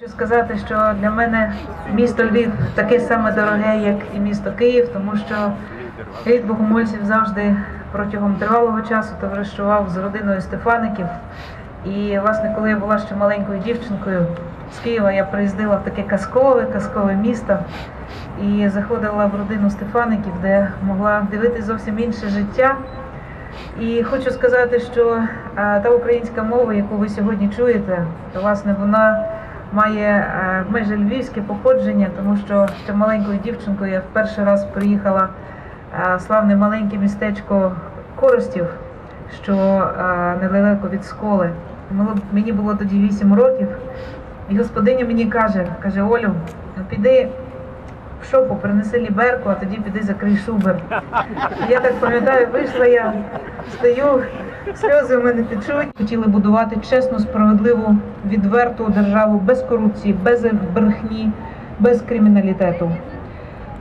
Хочу сказати, що для мене місто Львів таке саме дороге, як і місто Київ, тому що рід богомольців завжди протягом тривалого часу товаришував з родиною Стефаників. І, власне, коли я була ще маленькою дівчинкою з Києва, я приїздила в таке казкове, казкове місто і заходила в родину Стефаників, де могла дивитися зовсім інше життя. І хочу сказати, що та українська мова, яку ви сьогодні чуєте, то власне вона має е, майже львівське походження, тому що ще маленькою дівчинкою я в перший раз приїхала е, в славне маленьке містечко Коростів, що е, недалеко від школи. Мені було тоді 8 років, і господиня мені каже, каже, Олю, ну, піди в шопу, принеси ліберку, а тоді піди закрий шубер. Я так пам'ятаю, вийшла я, стою, сльози в мене течуть. Хотіли будувати чесну, справедливу, відверту державу без корупції, без брехні, без криміналітету.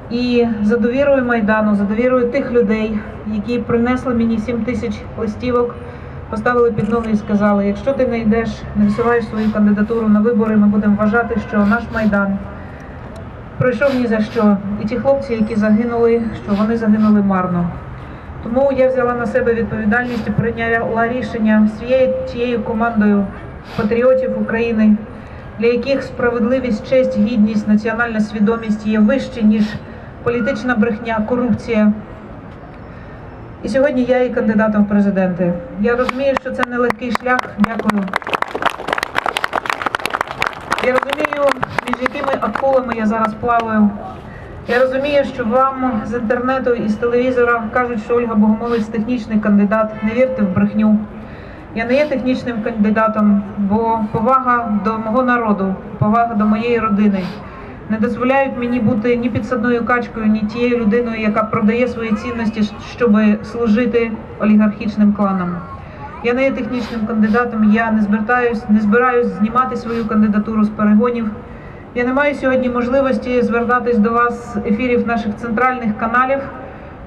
І за довірою Майдану, за довірою тих людей, які принесли мені 7 тисяч листівок, поставили під ноги і сказали: якщо ти не йдеш, не висуваєш свою кандидатуру на вибори, ми будемо вважати, що наш майдан пройшов ні за що. І ті хлопці, які загинули, що вони загинули марно. Тому я взяла на себе відповідальність і прийняла рішення з всією тією командою патріотів України, для яких справедливість, честь, гідність, національна свідомість є вище, ніж політична брехня, корупція. І сьогодні я є кандидатом в президенти. Я розумію, що це нелегкий шлях. Дякую. Я розумію, між якими акулами я зараз плаваю. Я розумію, що вам з інтернету і з телевізора кажуть, що Ольга Богомолець технічний кандидат. Не вірте в брехню. Я не є технічним кандидатом, бо повага до мого народу, повага до моєї родини не дозволяють мені бути ні підсадною качкою, ні тією людиною, яка продає свої цінності, щоб служити олігархічним кланам. Я не є технічним кандидатом, я не збираюсь, не збираюсь знімати свою кандидатуру з перегонів. Я не маю сьогодні можливості звертатись до вас з ефірів наших центральних каналів,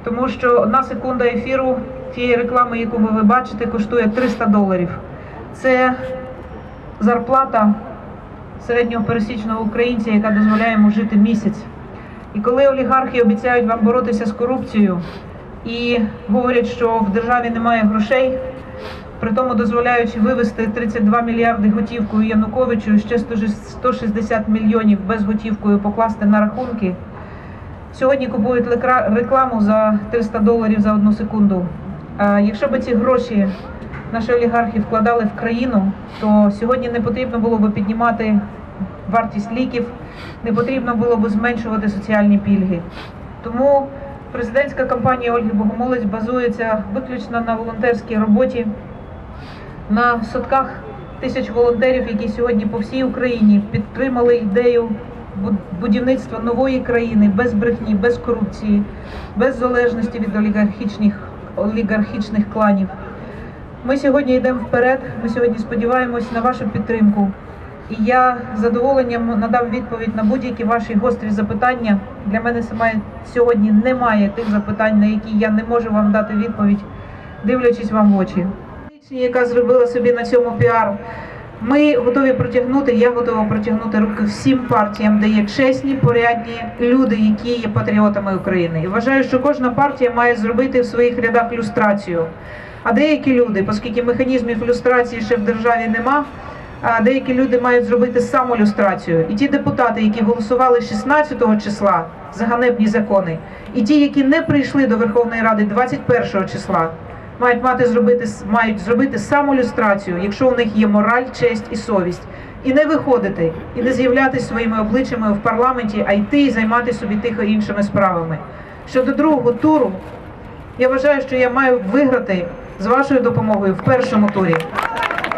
тому що одна секунда ефіру тієї реклами, яку ви, бачите, коштує 300 доларів. Це зарплата середнього пересічного українця, яка дозволяє йому жити місяць. І коли олігархи обіцяють вам боротися з корупцією і говорять, що в державі немає грошей, при тому дозволяючи вивести 32 мільярди готівкою Януковичу ще 160 мільйонів безготівкою покласти на рахунки. Сьогодні купують рекламу за 300 доларів за одну секунду. А якщо б ці гроші наші олігархи вкладали в країну, то сьогодні не потрібно було б піднімати вартість ліків, не потрібно було б зменшувати соціальні пільги. Тому президентська кампанія Ольги Богомолець базується виключно на волонтерській роботі, на сотках тисяч волонтерів, які сьогодні по всій Україні підтримали ідею будівництва нової країни без брехні, без корупції, без залежності від олігархічних, олігархічних кланів. Ми сьогодні йдемо вперед. Ми сьогодні сподіваємось на вашу підтримку. І я з задоволенням надам відповідь на будь-які ваші гострі запитання. Для мене саме сьогодні немає тих запитань, на які я не можу вам дати відповідь, дивлячись вам в очі. Яка зробила собі на цьому піар. Ми готові протягнути, я готова протягнути руки всім партіям, де є чесні, порядні люди, які є патріотами України. І вважаю, що кожна партія має зробити в своїх рядах люстрацію. А деякі люди, оскільки механізмів люстрації ще в державі нема, деякі люди мають зробити самолюстрацію. І ті депутати, які голосували 16 числа за ганебні закони, і ті, які не прийшли до Верховної Ради 21 числа, мають мати зробити мають зробити самолюстрацію, якщо у них є мораль, честь і совість, і не виходити, і не з'являтися своїми обличчями в парламенті, а йти і займатися собі тихо іншими справами. Щодо другого туру, я вважаю, що я маю виграти з вашою допомогою в першому турі.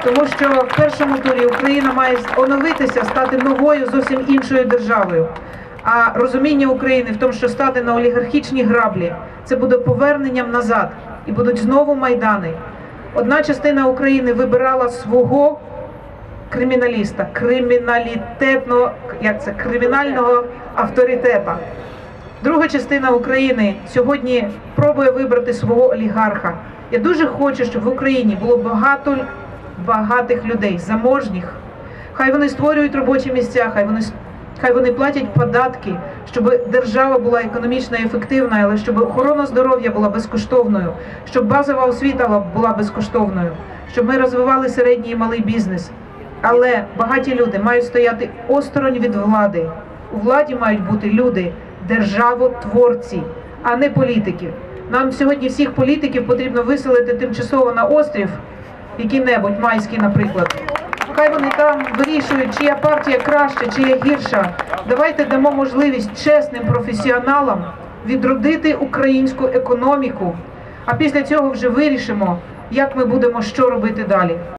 Тому що в першому турі Україна має оновитися, стати новою зовсім іншою державою. А розуміння України в тому, що стати на олігархічні граблі, це буде поверненням назад і будуть знову майдани. Одна частина України вибирала свого криміналіста, криміналітетного, як це кримінального авторитета. Друга частина України сьогодні пробує вибрати свого олігарха. Я дуже хочу, щоб в Україні було багато багатих людей, заможніх, Хай вони створюють робочі місця, хай вони хай вони платять податки, щоб держава була економічно ефективна, але щоб охорона здоров'я була безкоштовною, щоб базова освіта була безкоштовною, щоб ми розвивали середній і малий бізнес. Але багаті люди мають стояти осторонь від влади. У владі мають бути люди, державотворці, а не політики. Нам сьогодні всіх політиків потрібно виселити тимчасово на острів, який-небудь майський, наприклад. Хай вони там вирішують, чия партія краще, чия гірша. Давайте дамо можливість чесним професіоналам відродити українську економіку. А після цього вже вирішимо, як ми будемо що робити далі.